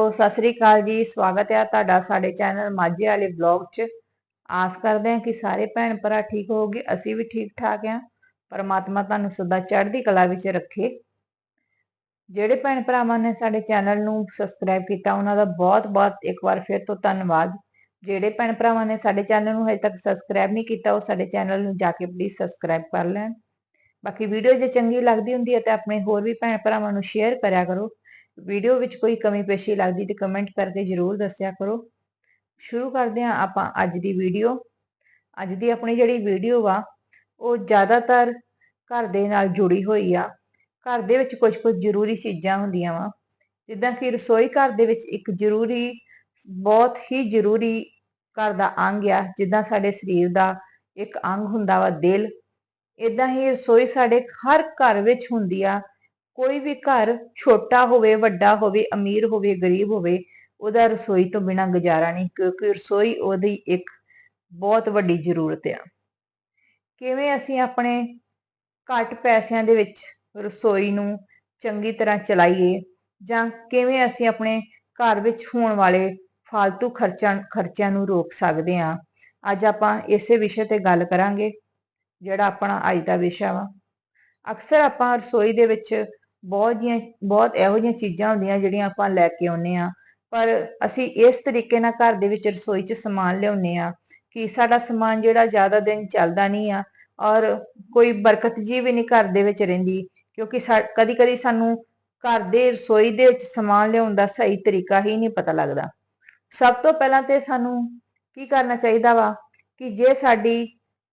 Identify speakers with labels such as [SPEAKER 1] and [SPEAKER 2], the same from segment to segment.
[SPEAKER 1] ਸਤਿ ਸ੍ਰੀ ਅਕਾਲ ਜੀ, ਸਵਾਗਤ ਹੈ ਤੁਹਾਡਾ ਸਾਡੇ ਚੈਨਲ ਮਾਝੇ ਵਾਲੇ ਵਲੌਗ 'ਚ। ਆਸ ਕਰਦੇ ਹਾਂ ਕਿ ਸਾਰੇ ਭੈਣ ਭਰਾ ਠੀਕ ਹੋਗੇ ਅਸੀਂ ਵੀ ਠੀਕ ਠਾਕ ਹਾਂ। ਪਰਮਾਤਮਾ ਤੁਹਾਨੂੰ ਸਦਾ ਚੜ੍ਹਦੀ ਕਲਾ ਵਿੱਚ ਰੱਖੇ। ਜਿਹੜੇ ਭੈਣ ਭਰਾਵਾਂ ਨੇ ਸਾਡੇ ਚੈਨਲ ਨੂੰ ਸਬਸਕ੍ਰਾਈਬ ਕੀਤਾ, ਉਹਨਾਂ ਦਾ ਬਹੁਤ-ਬਹੁਤ ਇੱਕ ਵਾਰ ਫਿਰ ਤੋਂ ਧੰਨਵਾਦ। ਜਿਹੜੇ ਭੈਣ ਭਰਾਵਾਂ ਨੇ ਸਾਡੇ ਚੈਨਲ ਨੂੰ ਹਜੇ ਤੱਕ ਸਬਸਕ੍ਰਾਈਬ ਨਹੀਂ ਕੀਤਾ, ਉਹ ਸਾਡੇ ਚੈਨਲ ਨੂੰ ਜਾ ਕੇ ਪਲੀਜ਼ ਸਬਸਕ੍ਰਾਈਬ ਕਰ ਲੈਣ। ਬਾਕੀ ਵੀਡੀਓ ਜੇ ਚੰਗੀ ਲੱਗਦੀ ਹੁੰਦੀ ਹੈ, ਤਾਂ ਆਪਣੇ ਹੋਰ ਵੀ ਭੈਣ ਭਰਾਵਾਂ ਨੂੰ ਸ਼ੇਅਰ ਕਰਿਆ ਕਰੋ। ਵੀਡੀਓ ਵਿੱਚ ਕੋਈ ਕਮੀ ਪੇਸ਼ੀ ਲੱਗਦੀ ਤੇ ਕਮੈਂਟ ਕਰਕੇ ਜਰੂਰ ਦੱਸਿਆ ਕਰੋ। ਸ਼ੁਰੂ ਕਰਦੇ ਹਾਂ ਆਪਾਂ ਅੱਜ ਦੀ ਵੀਡੀਓ ਅੱਜ ਦੀ ਆਪਣੀ ਜਿਹੜੀ ਵੀਡੀਓ ਵਾ ਉਹ ਜ਼ਿਆਦਾਤਰ ਘਰ ਦੇ ਨਾਲ ਜੁੜੀ ਹੋਈ ਆ। ਘਰ ਦੇ ਵਿੱਚ ਕੁਝ ਕੁਝ ਜ਼ਰੂਰੀ ਚੀਜ਼ਾਂ ਹੁੰਦੀਆਂ ਵਾ। ਜਿੱਦਾਂ ਕਿ ਰਸੋਈ ਘਰ ਦੇ ਵਿੱਚ ਇੱਕ ਜ਼ਰੂਰੀ, ਬਹੁਤ ਹੀ ਜ਼ਰੂਰੀ ਘਰ ਦਾ ਅੰਗ ਆ, ਜਿੱਦਾਂ ਸਾਡੇ ਸਰੀਰ ਦਾ ਇੱਕ ਅੰਗ ਹੁੰਦਾ ਵਾ ਦਿਲ। ਇਦਾਂ ਹੀ ਰਸੋਈ ਸਾਡੇ ਹਰ ਘਰ ਵਿੱਚ ਹੁੰਦੀ ਆ। ਕੋਈ ਵੀ ਘਰ ਛੋਟਾ ਹੋਵੇ, ਵੱਡਾ ਹੋਵੇ, ਅਮੀਰ ਹੋਵੇ, ਗਰੀਬ ਹੋਵੇ, ਉਹਦਾ ਰਸੋਈ ਤੋਂ ਬਿਨਾ ਗੁਜ਼ਾਰਾ ਨਹੀਂ, ਕਿਉਂਕਿ ਰਸੋਈ ਉਹਦੀ ਇੱਕ ਬਹੁਤ ਵੱਡੀ ਜ਼ਰੂਰਤ ਆ। ਕਿਵੇਂ ਅਸੀਂ ਆਪਣੇ ਘੱਟ ਪੈਸਿਆਂ ਦੇ ਵਿੱਚ ਰਸੋਈ ਨੂੰ ਚੰਗੀ ਤਰ੍ਹਾਂ ਚਲਾਈਏ ਜਾਂ ਕਿਵੇਂ ਅਸੀਂ ਆਪਣੇ ਘਰ ਵਿੱਚ ਹੋਣ ਵਾਲੇ ਫालतू ਖਰਚਾਂ, ਖਰਚਿਆਂ ਨੂੰ ਰੋਕ ਸਕਦੇ ਹਾਂ, ਅੱਜ ਆਪਾਂ ਇਸੇ ਵਿਸ਼ੇ ਤੇ ਗੱਲ ਕਰਾਂਗੇ, ਜਿਹੜਾ ਆਪਣਾ ਅੱਜ ਦਾ ਵਿਸ਼ਾ ਵਾ। ਅਕਸਰ ਆਪਾਂ ਰਸੋਈ ਦੇ ਵਿੱਚ ਬਹੁਤ ਜੀਆਂ, ਬਹੁਤ ਇਹੋ ਜਿਹੀਆਂ ਚੀਜ਼ਾਂ ਹੁੰਦੀਆਂ ਜਿਹੜੀਆਂ ਆਪਾਂ ਲੈ ਕੇ ਆਉਨੇ ਆ ਪਰ ਅਸੀਂ ਇਸ ਤਰੀਕੇ ਨਾਲ ਘਰ ਦੇ ਵਿੱਚ ਰਸੋਈ 'ਚ ਸਮਾਨ ਲਿਆਉਨੇ ਆ ਕਿ ਸਾਡਾ ਸਮਾਨ ਜਿਹੜਾ ਜ਼ਿਆਦਾ ਦਿਨ ਚੱਲਦਾ ਨਹੀਂ ਆ ਔਰ ਕੋਈ ਬਰਕਤ ਜੀ ਵੀ ਨਹੀਂ ਘਰ ਦੇ ਵਿੱਚ ਰਹਿੰਦੀ ਕਿਉਂਕਿ ਕਦੀ ਕਦੀ ਸਾਨੂੰ ਘਰ ਦੇ ਰਸੋਈ ਦੇ ਵਿੱਚ ਸਮਾਨ ਲਿਆਉਣ ਦਾ ਸਹੀ ਤਰੀਕਾ ਹੀ ਨਹੀਂ ਪਤਾ ਲੱਗਦਾ। ਸਭ ਤੋਂ ਪਹਿਲਾਂ ਤੇ ਸਾਨੂੰ ਕੀ ਕਰਨਾ ਚਾਹੀਦਾ ਵਾ ਕਿ ਜੇ ਸਾਡੀ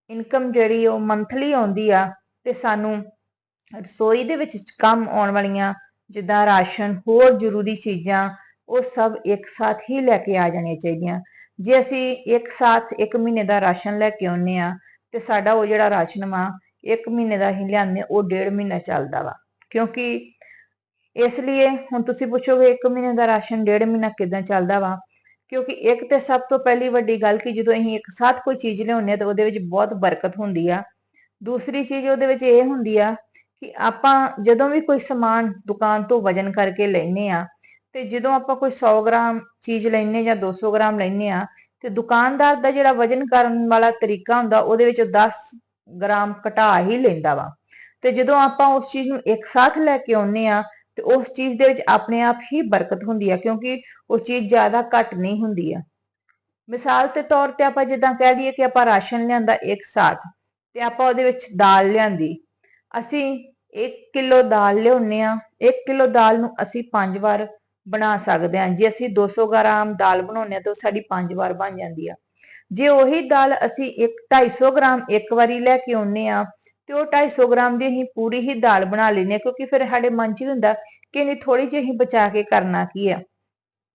[SPEAKER 1] ਇਨਕਮ ਜਿਹੜੀ ਉਹ ਮੰਥਲੀ ਆਉਂਦੀ ਆ ਤੇ ਸਾਨੂੰ ਰਸੋਈ ਦੇ ਵਿੱਚ ਕੰਮ ਆਉਣ ਵਾਲੀਆਂ ਜਿੱਦਾਂ ਰਾਸ਼ਨ, ਹੋਰ ਜ਼ਰੂਰੀ ਚੀਜ਼ਾਂ, ਉਹ ਸਭ ਇੱਕ ਸਾਥ ਹੀ ਲੈ ਕੇ ਆ ਜਾਣੀਆਂ ਚਾਹੀਦੀਆਂ। ਜੇ ਅਸੀਂ ਇੱਕ ਸਾਥ ਇੱਕ ਮਹੀਨੇ ਦਾ ਰਾਸ਼ਨ ਲੈ ਕੇ ਆਉਨੇ ਆ ਤੇ ਸਾਡਾ ਉਹ ਜਿਹੜਾ ਰਾਸ਼ਨ ਵਾ, ਇੱਕ ਮਹੀਨੇ ਦਾ ਹੀ ਲਿਆਂਦੇ ਉਹ ਡੇਢ ਮਹੀਨਾ ਚੱਲਦਾ ਵਾ। ਕਿਉਂਕਿ ਇਸ ਲਈ ਹੁਣ ਤੁਸੀਂ ਪੁੱਛੋਗੇ, ਇੱਕ ਮਹੀਨੇ ਦਾ ਰਾਸ਼ਨ ਡੇਢ ਮਹੀਨਾ ਕਿਦਾਂ ਚੱਲਦਾ ਵਾ? ਕਿਉਂਕਿ ਇੱਕ ਤੇ ਸਭ ਤੋਂ ਪਹਿਲੀ ਵੱਡੀ ਗੱਲ ਕਿ ਜਦੋਂ ਅਸੀਂ ਇੱਕ ਸਾਥ ਕੋਈ ਚੀਜ਼ ਲਿਆਉਂਦੇ ਆ ਤਾਂ ਉਹਦੇ ਵਿੱਚ ਬਹੁਤ ਬਰਕਤ ਹੁੰਦੀ ਆ। ਦੂਸਰੀ ਚੀਜ਼ ਉਹਦੇ ਵਿੱਚ ਇਹ ਹੁੰਦੀ ਆ ਕਿ ਆਪਾਂ ਜਦੋਂ ਵੀ ਕੋਈ ਸਮਾਨ ਦੁਕਾਨ ਤੋਂ ਵਜਨ ਕਰਕੇ ਲੈਨੇ ਆ ਤੇ ਜਦੋਂ ਆਪਾਂ ਕੋਈ 100 ਗ੍ਰਾਮ ਚੀਜ਼ ਲੈਨੇ ਜਾਂ 200 ਗ੍ਰਾਮ ਲੈਨੇ ਆ ਤੇ ਦੁਕਾਨਦਾਰ ਦਾ ਜਿਹੜਾ ਵਜਨ ਕਰਨ ਵਾਲਾ ਤਰੀਕਾ ਹੁੰਦਾ, ਉਹਦੇ ਵਿੱਚ 10 ਗ੍ਰਾਮ ਘਟਾ ਹੀ ਲੈਂਦਾ ਵਾ। ਤੇ ਜਦੋਂ ਆਪਾਂ ਉਸ ਚੀਜ਼ ਨੂੰ ਇੱਕ ਸਾਥ ਲੈ ਕੇ ਆਉਨੇ ਆ ਤੇ ਉਸ ਚੀਜ਼ ਦੇ ਵਿੱਚ ਆਪਣੇ ਆਪ ਹੀ ਬਰਕਤ ਹੁੰਦੀ ਆ, ਕਿਉਂਕਿ ਉਹ ਚੀਜ਼ ਜ਼ਿਆਦਾ ਘਟ ਨਹੀਂ ਹੁੰਦੀ ਆ। ਮਿਸਾਲ ਦੇ ਤੌਰ ਤੇ ਆਪਾਂ ਜਿੱਦਾਂ ਕਹਿ ਦਈਏ ਕਿ ਆਪਾਂ ਰਾਸ਼ਨ ਲਿਆਂਦਾ ਇੱਕ ਸਾਥ, ਤੇ ਆਪਾਂ ਉਹਦੇ ਵਿੱਚ ਦਾਲ ਲਿਆਂਦੀ ਅਸੀਂ 1 ਕਿਲੋ ਦਾਲ ਲਿਆਉਨੇ ਆ 1 ਕਿਲੋ ਦਾਲ ਨੂੰ ਅਸੀਂ 5 ਵਾਰ ਬਣਾ ਸਕਦੇ ਹਾਂ। ਜੇ ਅਸੀਂ 200 ਗ੍ਰਾਮ ਦਾਲ ਬਣਾਉਨੇ ਆ ਤਾਂ ਸਾਡੀ 5 ਵਾਰ ਬਣ ਜਾਂਦੀ ਆ। ਜੇ ਉਹੀ ਦਾਲ ਅਸੀਂ 1 250 ਗ੍ਰਾਮ ਇੱਕ ਵਾਰੀ ਲੈ ਕੇ ਆਉਨੇ ਆ ਤੇ ਉਹ 250 ਗ੍ਰਾਮ ਦੀ ਅਸੀਂ ਪੂਰੀ ਹੀ ਦਾਲ ਬਣਾ ਲੈਨੇ ਕਿਉਂਕਿ ਫਿਰ ਸਾਡੇ ਮਨ 'ਚ ਹੁੰਦਾ ਕਿ ਨਹੀਂ ਥੋੜੀ ਜਿਹੀ ਅਸੀਂ ਬਚਾ ਕੇ ਕਰਨਾ ਕੀ ਆ।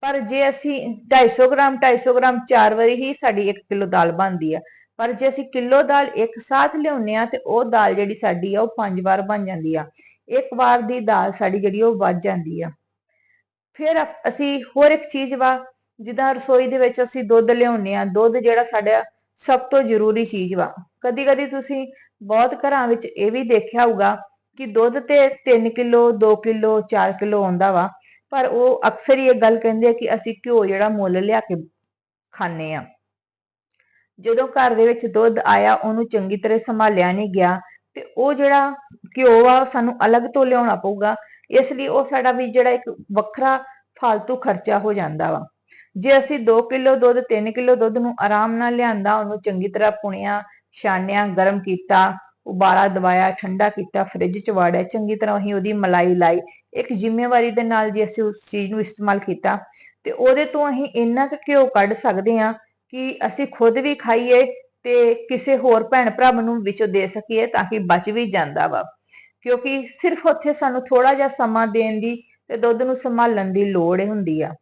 [SPEAKER 1] ਪਰ ਜੇ ਅਸੀਂ 250 ਗ੍ਰਾਮ 250 ਗ੍ਰਾਮ ਚਾਰ ਵਾਰੀ ਹੀ ਸਾਡੀ 1 ਕਿਲੋ ਦਾਲ ਬਣਦੀ ਆ ਪਰ ਜੇ ਅਸੀਂ ਕਿਲੋ ਦਾਲ ਇੱਕ ਸਾਥ ਲਿਆਉਨੇ ਆ ਤੇ ਉਹ ਦਾਲ ਜਿਹੜੀ ਸਾਡੀ ਆ, ਉਹ ਪੰਜ ਵਾਰ ਬਣ ਜਾਂਦੀ ਆ। ਇੱਕ ਵਾਰ ਦੀ ਦਾਲ ਸਾਡੀ ਜਿਹੜੀ ਉਹ ਵੱਧ ਜਾਂਦੀ ਆ। ਫਿਰ ਅਸੀਂ ਹੋਰ ਇੱਕ ਚੀਜ਼ ਵਾ, ਜਿੱਦਾਂ ਰਸੋਈ ਦੇ ਵਿੱਚ ਅਸੀਂ ਦੁੱਧ ਲਿਆਉਨੇ ਆ ਦੁੱਧ ਜਿਹੜਾ ਸਾਡਾ ਸਭ ਤੋਂ ਜ਼ਰੂਰੀ ਚੀਜ਼ ਵਾ। ਕਦੀ ਕਦੀ ਤੁਸੀਂ ਬਹੁਤ ਘਰਾਂ ਵਿੱਚ ਇਹ ਵੀ ਦੇਖਿਆ ਹੋਊਗਾ ਕਿ ਦੁੱਧ ਤੇ 3 ਕਿਲੋ 2 ਕਿਲੋ 4 ਕਿਲੋ ਆਉਂਦਾ ਵਾ। ਪਰ ਉਹ ਅਕਸਰ ਹੀ ਇਹ ਗੱਲ ਕਹਿੰਦੇ ਆ ਕਿ ਅਸੀਂ ਘਿਓ ਜਿਹੜਾ ਮੁੱਲ ਲਿਆ ਕੇ ਖਾਣੇ ਆ ਜਦੋਂ ਘਰ ਦੇ ਵਿੱਚ ਦੁੱਧ ਆਇਆ, ਉਹਨੂੰ ਚੰਗੀ ਤਰ੍ਹਾਂ ਸੰਭਾਲਿਆ ਨਹੀਂ ਗਿਆ ਤੇ ਉਹ ਜਿਹੜਾ ਘਿਓ ਆ ਸਾਨੂੰ ਅਲੱਗ ਤੋਂ ਲਿਆਉਣਾ ਪਊਗਾ। ਇਸ ਲਈ ਉਹ ਸਾਡਾ ਵੀ ਜਿਹੜਾ ਇੱਕ ਵੱਖਰਾ ਫालतू ਖਰਚਾ ਹੋ ਜਾਂਦਾ ਵਾ। ਜੇ ਅਸੀਂ 2 ਕਿਲੋ ਦੁੱਧ 3 ਕਿਲੋ ਦੁੱਧ ਨੂੰ ਆਰਾਮ ਨਾਲ ਲਿਆਂਦਾ, ਉਹਨੂੰ ਚੰਗੀ ਤਰ੍ਹਾਂ ਪੁਣਿਆ ਛਾਣਿਆ ਗਰਮ ਕੀਤਾ, ਉਬਾਲਾ ਦਵਾਇਆ, ਠੰਡਾ ਕੀਤਾ, ਫ੍ਰਿਜ 'ਚ ਵਾੜਿਆ, ਚੰਗੀ ਤਰ੍ਹਾਂ ਅਸੀਂ ਉਹਦੀ ਮਲਾਈ ਲਾਈ, ਇੱਕ ਜ਼ਿੰਮੇਵਾਰੀ ਦੇ ਨਾਲ ਜੇ ਅਸੀਂ ਉਸ ਚੀਜ਼ ਨੂੰ ਇਸਤੇਮਾਲ ਕੀਤਾ, ਤੇ ਉਹਦੇ ਤੋਂ ਅਸੀਂ ਇੰਨਾ ਕੁ ਘਿਓ ਕੱਢ ਸਕਦੇ ਆ ਕਿ ਅਸੀਂ ਖੁਦ ਵੀ ਖਾਈਏ ਤੇ ਕਿਸੇ ਹੋਰ ਭੈਣ ਭਰਾ ਨੂੰ ਵਿੱਚੋਂ ਦੇ ਸਕੀਏ ਤਾਂ ਕਿ ਬਚ ਵੀ ਜਾਂਦਾ ਵਾ। ਕਿਉਂਕਿ ਸਿਰਫ ਉੱਥੇ ਸਾਨੂੰ ਥੋੜਾ ਜਿਹਾ ਸਮਾਂ ਦੇਣ ਦੀ ਤੇ ਦੁੱਧ ਨੂੰ ਸੰਭਾਲਣ ਦੀ ਲੋੜ ਹੁੰਦੀ ਆ।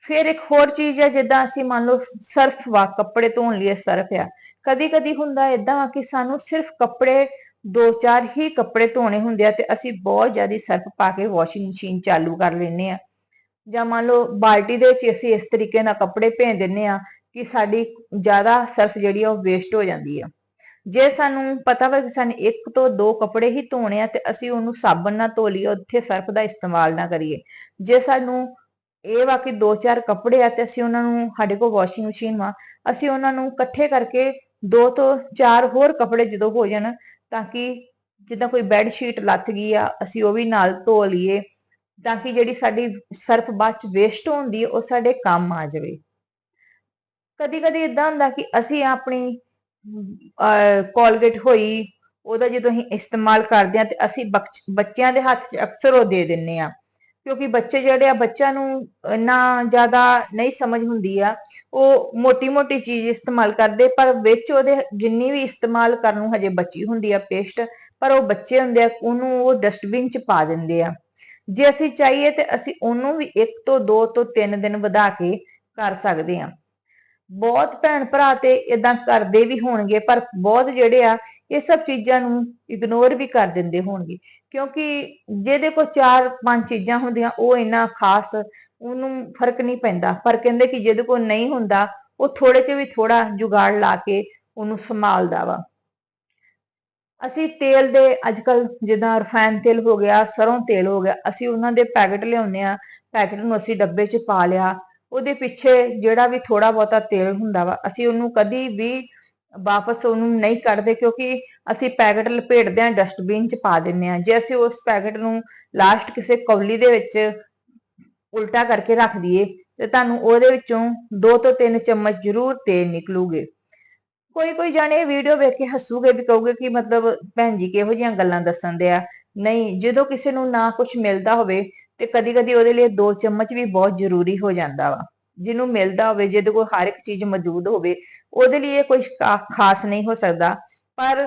[SPEAKER 1] ਫਿਰ ਇੱਕ ਹੋਰ ਚੀਜ਼ ਹੈ ਜਿੱਦਾਂ ਅਸੀਂ ਮੰਨ ਲਓ ਸਰਫ ਵਾ, ਕੱਪੜੇ ਧੋਣ ਲਈ ਸਰਫ ਆ। ਕਦੀ ਕਦੀ ਹੁੰਦਾ ਇਦਾਂ ਕਿ ਸਾਨੂੰ ਸਿਰਫ ਕੱਪੜੇ, ਦੋ ਚਾਰ ਹੀ ਕੱਪੜੇ ਧੋਣੇ ਹੁੰਦੇ ਆ ਤੇ ਅਸੀਂ ਬਹੁਤ ਜ਼ਿਆਦਾ ਸਰਫ ਪਾ ਕੇ ਵਾਸ਼ਿੰਗ ਮਸ਼ੀਨ ਚਾਲੂ ਕਰ ਲੈਨੇ ਆ। ਜਾਂ ਮੰਨ ਲਓ ਬਾਲਟੀ ਦੇ ਵਿੱਚ ਅਸੀਂ ਇਸ ਤਰੀਕੇ ਨਾਲ ਕੱਪੜੇ ਭੇਜ ਦਿੰਨੇ ਆ ਕਿ ਸਾਡੀ ਜ਼ਿਆਦਾ ਸਰਫ ਜਿਹੜੀ ਆ ਉਹ ਵੇਸਟ ਹੋ ਜਾਂਦੀ ਆ। ਜੇ ਸਾਨੂੰ ਪਤਾ ਵਾ ਕਿ ਸਾਨੂੰ ਇੱਕ ਤੋਂ ਦੋ ਕੱਪੜੇ ਹੀ ਧੋਣੇ ਆ ਤੇ ਅਸੀਂ ਉਹਨੂੰ ਸਾਬਣ ਨਾਲ ਧੋ ਲਈਏ, ਉੱਥੇ ਸਰਫ ਦਾ ਇਸਤੇਮਾਲ ਨਾ ਕਰੀਏ। ਜੇ ਸਾਨੂੰ ਇਹ ਵਾ ਕਿ ਦੋ ਚਾਰ ਕੱਪੜੇ ਆ ਤੇ ਅਸੀਂ ਉਹਨਾਂ ਨੂੰ ਸਾਡੇ ਕੋਲ ਵਾਸ਼ਿੰਗ ਮਸ਼ੀਨ ਵਾ, ਅਸੀਂ ਉਹਨਾਂ ਨੂੰ ਇਕੱਠੇ ਕਰਕੇ ਦੋ ਤੋਂ ਚਾਰ ਹੋਰ ਕੱਪੜੇ ਜਦੋਂ ਹੋ ਜਾਣ ਤਾਂ ਕਿ ਜਿੱਦਾਂ ਕੋਈ ਬੈੱਡ ਸ਼ੀਟ ਲੱਥ ਗਈ ਆ, ਅਸੀਂ ਉਹ ਵੀ ਨਾਲ ਧੋ ਲਈਏ। ਤਾਂ ਕਿ ਜਿਹੜੀ ਸਾਡੀ ਸਰਫ ਬਾਅਦ ਚ ਵੇਸਟ ਹੁੰਦੀ ਉਹ ਸਾਡੇ ਕੰਮ ਆ ਜਾਵੇ। ਕਦੀ ਕਦੀ ਇਦਾਂ ਹੁੰਦਾ ਕਿ ਅਸੀਂ ਆਪਣੀ ਕੋਲਗੇਟ ਹੋਈ, ਉਹਦਾ ਜਦੋਂ ਅਸੀਂ ਇਸਤੇਮਾਲ ਕਰਦੇ ਆ ਤੇ ਅਸੀਂ ਬਚ- ਬੱਚਿਆਂ ਦੇ ਹੱਥ 'ਚ ਅਕਸਰ ਉਹ ਦੇ ਦਿੰਨੇ ਆ ਕਿਉਂਕਿ ਬੱਚੇ ਜਿਹੜੇ ਆ, ਬੱਚਿਆਂ ਨੂੰ ਇੰਨਾ ਜ਼ਿਆਦਾ ਨਹੀਂ ਸਮਝ ਹੁੰਦੀ ਆ, ਉਹ ਮੋਟੀ-ਮੋਟੀ ਚੀਜ਼ ਇਸਤੇਮਾਲ ਕਰਦੇ, ਪਰ ਵਿੱਚ ਉਹਦੇ ਜਿੰਨੀ ਵੀ ਇਸਤੇਮਾਲ ਕਰਨ ਨੂੰ ਹਜੇ ਬਚੀ ਹੁੰਦੀ ਆ ਪੇਸਟ, ਪਰ ਉਹ ਬੱਚੇ ਹੁੰਦੇ ਆ, ਉਹਨੂੰ ਉਹ ਡਸਟਬਿਨ 'ਚ ਪਾ ਦਿੰਦੇ ਆ। ਜੇ ਅਸੀਂ ਚਾਹੀਏ ਤੇ ਅਸੀਂ ਉਹਨੂੰ ਵੀ 1 ਤੋਂ 2 ਤੋਂ 3 ਦਿਨ ਵਧਾ ਕੇ ਕਰ ਸਕਦੇ ਹਾਂ। ਬਹੁਤ ਭੈਣ ਭਰਾ ਤੇ ਇਦਾਂ ਕਰਦੇ ਵੀ ਹੋਣਗੇ, ਪਰ ਬਹੁਤ ਜਿਹੜੇ ਆ, ਇਹ ਸਭ ਚੀਜ਼ਾਂ ਨੂੰ ਇਗਨੋਰ ਵੀ ਕਰ ਦਿੰਦੇ ਹੋਣਗੇ। ਕਿਉਂਕਿ ਜਿਹਦੇ ਕੋਲ ਚਾਰ ਪੰਜ ਚੀਜ਼ਾਂ ਹੁੰਦੀਆਂ, ਉਹ ਇੰਨਾ ਖਾਸ, ਉਹਨੂੰ ਫ਼ਰਕ ਨਹੀਂ ਪੈਂਦਾ। ਪਰ ਕਹਿੰਦੇ ਕਿ ਜਿਹਦੇ ਕੋਲ ਨਹੀਂ ਹੁੰਦਾ, ਉਹ ਥੋੜੇ 'ਚ ਵੀ ਥੋੜਾ ਜੁਗਾੜ ਲਾ ਕੇ ਉਹਨੂੰ ਸੰਭਾਲਦਾ ਵਾ। ਅਸੀਂ ਤੇਲ ਦੇ ਅੱਜਕੱਲ ਜਿੱਦਾਂ ਰਿਫਾਈਨ ਤੇਲ ਹੋ ਗਿਆ, ਸਰੋਂ ਤੇਲ ਹੋ ਗਿਆ, ਅਸੀਂ ਉਹਨਾਂ ਦੇ ਪੈਕਟ ਲਿਆਉਂਦੇ ਆ ਪੈਕਟ ਨੂੰ ਅਸੀਂ ਡੱਬੇ 'ਚ ਪਾ ਲਿਆ। ਉਹਦੇ ਪਿੱਛੇ ਜਿਹੜਾ ਵੀ ਥੋੜਾ ਬਹੁਤਾ ਤੇਲ ਹੁੰਦਾ ਵਾ, ਅਸੀਂ ਉਹਨੂੰ ਕਦੀ ਵੀ ਵਾਪਸ ਉਹਨੂੰ ਨਹੀਂ ਕੱਢਦੇ ਕਿਉਂਕਿ ਅਸੀਂ ਪੈਕਟ ਲਪੇਟਦੇ ਆ ਡਸਟਬਿਨ 'ਚ ਪਾ ਦਿੰਨੇ ਆ ਜੇ ਅਸੀਂ ਉਸ ਪੈਕਟ ਨੂੰ ਲਾਸਟ ਕਿਸੇ ਕੌਲੀ ਦੇ ਵਿੱਚ ਉਲਟਾ ਕਰਕੇ ਰੱਖ ਦਈਏ, ਤੇ ਤੁਹਾਨੂੰ ਉਹਦੇ ਵਿੱਚੋਂ 2 ਤੋਂ 3 ਚਮਚ ਜ਼ਰੂਰ ਤੇਲ ਨਿਕਲੂਗੇ। ਕੋਈ ਕੋਈ ਜਾਣੇ ਵੀਡੀਓ ਵੇਖ ਕੇ ਹੱਸੂਗੇ ਵੀ ਕਹੂਗੇ ਕਿ ਮਤਲਬ ਭੈਣ ਜੀ ਕਿਹੋ ਜਿਹੀਆਂ ਗੱਲਾਂ ਦੱਸਣ ਦੇ ਆ ਨਹੀਂ, ਜਦੋਂ ਕਿਸੇ ਨੂੰ ਨਾ ਕੁਝ ਮਿਲਦਾ ਹੋਵੇ ਤੇ ਕਦੀ ਕਦੀ ਉਹਦੇ ਲਈ ਦੋ ਚਮਚ ਵੀ ਬਹੁਤ ਜ਼ਰੂਰੀ ਹੋ ਜਾਂਦਾ ਵਾ। ਜਿਹਨੂੰ ਮਿਲਦਾ ਹੋਵੇ, ਜਿਹਦੇ ਕੋਲ ਹਰ ਇੱਕ ਚੀਜ਼ ਮੌਜੂਦ ਹੋਵੇ, ਉਹਦੇ ਲਈ ਇਹ ਕੋਈ ਖਾਸ ਨਹੀਂ ਹੋ ਸਕਦਾ। ਪਰ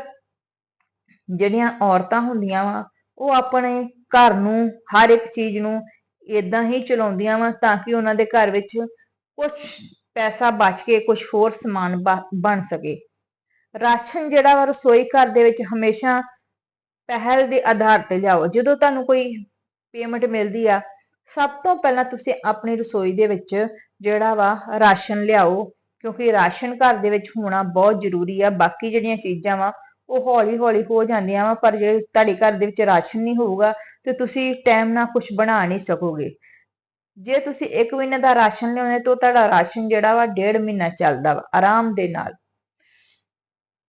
[SPEAKER 1] ਜਿਹੜੀਆਂ ਔਰਤਾਂ ਹੁੰਦੀਆਂ ਵਾ, ਉਹ ਆਪਣੇ ਘਰ ਨੂੰ, ਹਰ ਇੱਕ ਚੀਜ਼ ਨੂੰ ਇਦਾਂ ਹੀ ਚਲਾਉਂਦੀਆਂ ਵਾ ਤਾਂ ਕਿ ਉਹਨਾਂ ਦੇ ਘਰ ਵਿੱਚ ਕੁਝ ਪੈਸਾ ਬਚ ਕੇ ਕੁਝ ਹੋਰ ਸਮਾਨ ਬਣ ਸਕੇ। ਰਾਸ਼ਨ ਜਿਹੜਾ ਵਾ ਰਸੋਈ ਘਰ ਦੇ ਵਿੱਚ ਹਮੇਸ਼ਾ ਪਹਿਲ ਦੇ ਆਧਾਰ ਤੇ ਲਿਆਓ। ਜਦੋਂ ਤੁਹਾਨੂੰ ਕੋਈ ਪੇਮੈਂਟ ਮਿਲਦੀ ਆ, ਸਭ ਤੋਂ ਪਹਿਲਾਂ ਤੁਸੀਂ ਆਪਣੀ ਰਸੋਈ ਦੇ ਵਿੱਚ ਜਿਹੜਾ ਵਾ ਰਾਸ਼ਨ ਲਿਆਓ, ਕਿਉਂਕਿ ਰਾਸ਼ਨ ਘਰ ਦੇ ਵਿੱਚ ਹੋਣਾ ਬਹੁਤ ਜ਼ਰੂਰੀ ਆ। ਬਾਕੀ ਜਿਹੜੀਆਂ ਚੀਜ਼ਾਂ ਵਾ, ਉਹ ਹੌਲੀ ਹੌਲੀ ਹੋ ਜਾਂਦੀਆਂ ਵਾ, ਪਰ ਜੇ ਤੁਹਾਡੇ ਘਰ ਦੇ ਵਿੱਚ ਰਾਸ਼ਨ ਨਹੀਂ ਹੋਊਗਾ, ਤੇ ਤੁਸੀਂ ਟਾਈਮ ਨਾਲ ਕੁਝ ਬਣਾ ਨਹੀਂ ਸਕੋਗੇ। ਜੇ ਤੁਸੀਂ 1 ਮਹੀਨੇ ਦਾ ਰਾਸ਼ਨ ਲਿਆਉਂਦੇ ਤਾਂ ਤੁਹਾਡਾ ਰਾਸ਼ਨ ਜਿਹੜਾ ਵਾ ਡੇਢ ਮਹੀਨਾ ਚੱਲਦਾ ਵਾ, ਆਰਾਮ ਦੇ ਨਾਲ।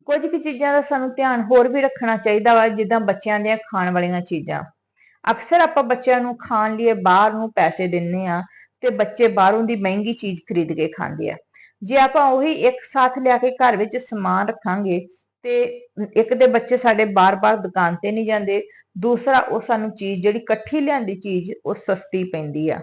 [SPEAKER 1] ਕੁਝ ਕੁ ਚੀਜ਼ਾਂ ਦਾ ਸਾਨੂੰ ਧਿਆਨ ਹੋਰ ਵੀ ਰੱਖਣਾ ਚਾਹੀਦਾ ਵਾ, ਜਿੱਦਾਂ ਬੱਚਿਆਂ ਦੀਆਂ ਖਾਣ ਵਾਲੀਆਂ ਚੀਜ਼ਾਂ। ਅਕਸਰ ਆਪਾਂ ਬੱਚਿਆਂ ਨੂੰ ਖਾਣ ਲਈ ਬਾਹਰ ਨੂੰ ਪੈਸੇ ਦਿੰਨੇ ਆ ਤੇ ਬੱਚੇ ਬਾਹਰੋਂ ਦੀ ਮਹਿੰਗੀ ਚੀਜ਼ ਖਰੀਦ ਕੇ ਖਾਂਦੇ ਆ। ਜੇ ਆਪਾਂ ਉਹੀ ਇੱਕ ਸਾਥ ਲਿਆ ਕੇ ਘਰ ਵਿੱਚ ਸਮਾਨ ਰੱਖਾਂਗੇ ਤੇ ਇੱਕ ਦੇ ਬੱਚੇ ਸਾਡੇ ਬਾਰ-ਬਾਰ ਦੁਕਾਨ ਤੇ ਨਹੀਂ ਜਾਂਦੇ, ਦੂਸਰਾ ਉਹ ਸਾਨੂੰ ਚੀਜ਼ ਜਿਹੜੀ ਇਕੱਠੀ ਲਿਆਂਦੀ ਚੀਜ਼ ਉਹ ਸਸਤੀ ਪੈਂਦੀ ਆ।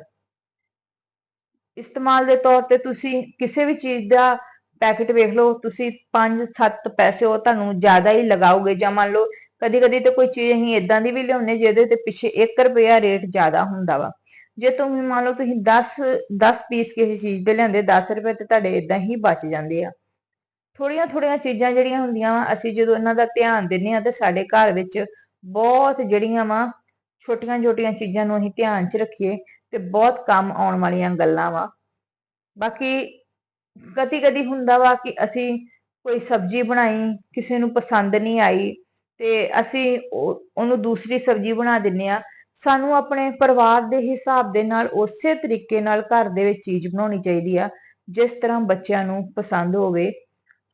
[SPEAKER 1] ਇਸਤੇਮਾਲ ਦੇ ਤੌਰ ਤੇ ਤੁਸੀਂ ਕਿਸੇ ਵੀ ਚੀਜ਼ ਦਾ ਪੈਕੇਟ ਵੇਖ ਲਓ, ਤੁਸੀਂ 5-7 ਪੈਸੇ ਉਹ ਤੁਹਾਨੂੰ ਜ਼ਿਆਦਾ ਹੀ ਲਗਾਓਗੇ, ਜਾਂ ਮੰਨ ਲਓ ਕਦੀ ਕਦੀ ਤੇ ਕੋਈ ਚੀਜ਼ ਅਸੀਂ ਇਦਾਂ ਦੀ ਵੀ ਲਿਆਉਂਦੇ ਜਿਹਦੇ ਤੇ ਪਿੱਛੇ 1 ਰੁਪਿਆ ਰੇਟ ਜ਼ਿਆਦਾ ਹੁੰਦਾ ਵਾ। ਜੇ ਤੁਸੀਂ ਮੰਨ ਲਓ ਤੁਸੀਂ 10 10 ਪੀਸ ਕਿਸੇ ਚੀਜ਼ ਦੇ ਲਿਆਂਦੇ 10 ਰੁਪਏ ਤੇ ਤੁਹਾਡੇ ਇਦਾਂ ਹੀ ਬਚ ਜਾਂਦੇ ਆ। ਥੋੜੀਆਂ ਥੋੜੀਆਂ ਚੀਜ਼ਾਂ ਜਿਹੜੀਆਂ ਹੁੰਦੀਆਂ ਵਾ, ਅਸੀਂ ਜਦੋਂ ਇਹਨਾਂ ਦਾ ਧਿਆਨ ਦਿੰਨੇ ਆ ਤੇ ਸਾਡੇ ਘਰ ਵਿੱਚ ਬਹੁਤ ਜਿਹੜੀਆਂ ਵਾ ਛੋਟੀਆਂ ਛੋਟੀਆਂ ਚੀਜ਼ਾਂ ਨੂੰ ਅਸੀਂ ਧਿਆਨ 'ਚ ਰੱਖੀਏ ਤੇ ਬਹੁਤ ਕੰਮ ਆਉਣ ਵਾਲੀਆਂ ਗੱਲਾਂ ਵਾ। ਬਾਕੀ ਕਦੀ ਕਦੀ ਹੁੰਦਾ ਵਾ ਕਿ ਅਸੀਂ ਕੋਈ ਸਬਜ਼ੀ ਬਣਾਈ, ਕਿਸੇ ਨੂੰ ਪਸੰਦ ਨਹੀਂ ਆਈ ਤੇ ਅਸੀਂ ਉਹਨੂੰ ਦੂਸਰੀ ਸਬਜ਼ੀ ਬਣਾ ਦਿੰਨੇ ਆ। ਸਾਨੂੰ ਆਪਣੇ ਪਰਿਵਾਰ ਦੇ ਹਿਸਾਬ ਦੇ ਨਾਲ ਉਸੇ ਤਰੀਕੇ ਨਾਲ ਘਰ ਦੇ ਵਿੱਚ ਚੀਜ਼ ਬਣਾਉਣੀ ਚਾਹੀਦੀ ਆ, ਜਿਸ ਤਰ੍ਹਾਂ ਬੱਚਿਆਂ ਨੂੰ ਪਸੰਦ ਹੋਵੇ।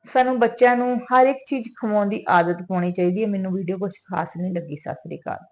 [SPEAKER 1] ਸਾਨੂੰ ਬੱਚਿਆਂ ਨੂੰ ਹਰ ਇੱਕ ਚੀਜ਼ ਖਵਾਉਣ ਦੀ ਆਦਤ ਪਾਉਣੀ ਚਾਹੀਦੀ ਹੈ ਮੈਨੂੰ ਵੀਡੀਓ ਕੁਝ ਖਾਸ ਨਹੀਂ ਲੱਗੀ। ਸਤਿ ਸ੍ਰੀ ਅਕਾਲ।